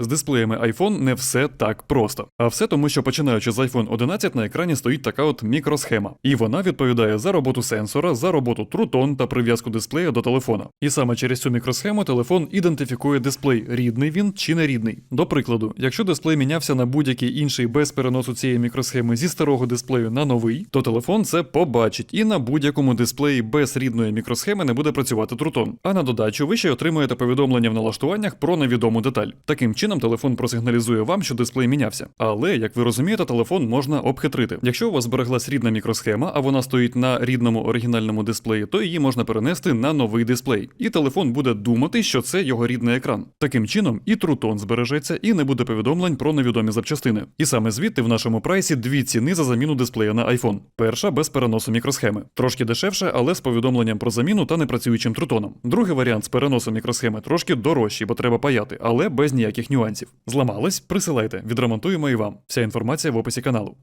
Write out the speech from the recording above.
З дисплеями iPhone не все так просто. А все тому, що починаючи з iPhone 11 на екрані стоїть така от мікросхема. І вона відповідає за роботу сенсора, за роботу трутон та прив'язку дисплея до телефона. І саме через цю мікросхему телефон ідентифікує дисплей, рідний він чи не рідний. До прикладу, якщо дисплей мінявся на будь-який інший без переносу цієї мікросхеми зі старого дисплею на новий, то телефон це побачить і на будь-якому дисплеї без рідної мікросхеми не буде працювати трутон. А на додачу ви ще отримуєте повідомлення в налаштуваннях про невідому деталь. Таким чином телефон просигналізує вам, що дисплей мінявся. Але, як ви розумієте, телефон можна обхитрити. Якщо у вас збереглась рідна мікросхема, а вона стоїть на рідному оригінальному дисплеї, то її можна перенести на новий дисплей. І телефон буде думати, що це його рідний екран. Таким чином, і трутон збережеться, і не буде повідомлень про невідомі запчастини. І саме звідти в нашому прайсі дві ціни за заміну дисплея на iPhone. Перша без переносу мікросхеми. Трошки дешевше, але з повідомленням про заміну та непрацюючим трутоном. Другий варіант з переносом мікросхеми трошки дорожчий, бо треба паяти, але без ніяких нюансів. Зламались? Присилайте, відремонтуємо і вам. Вся інформація в описі каналу.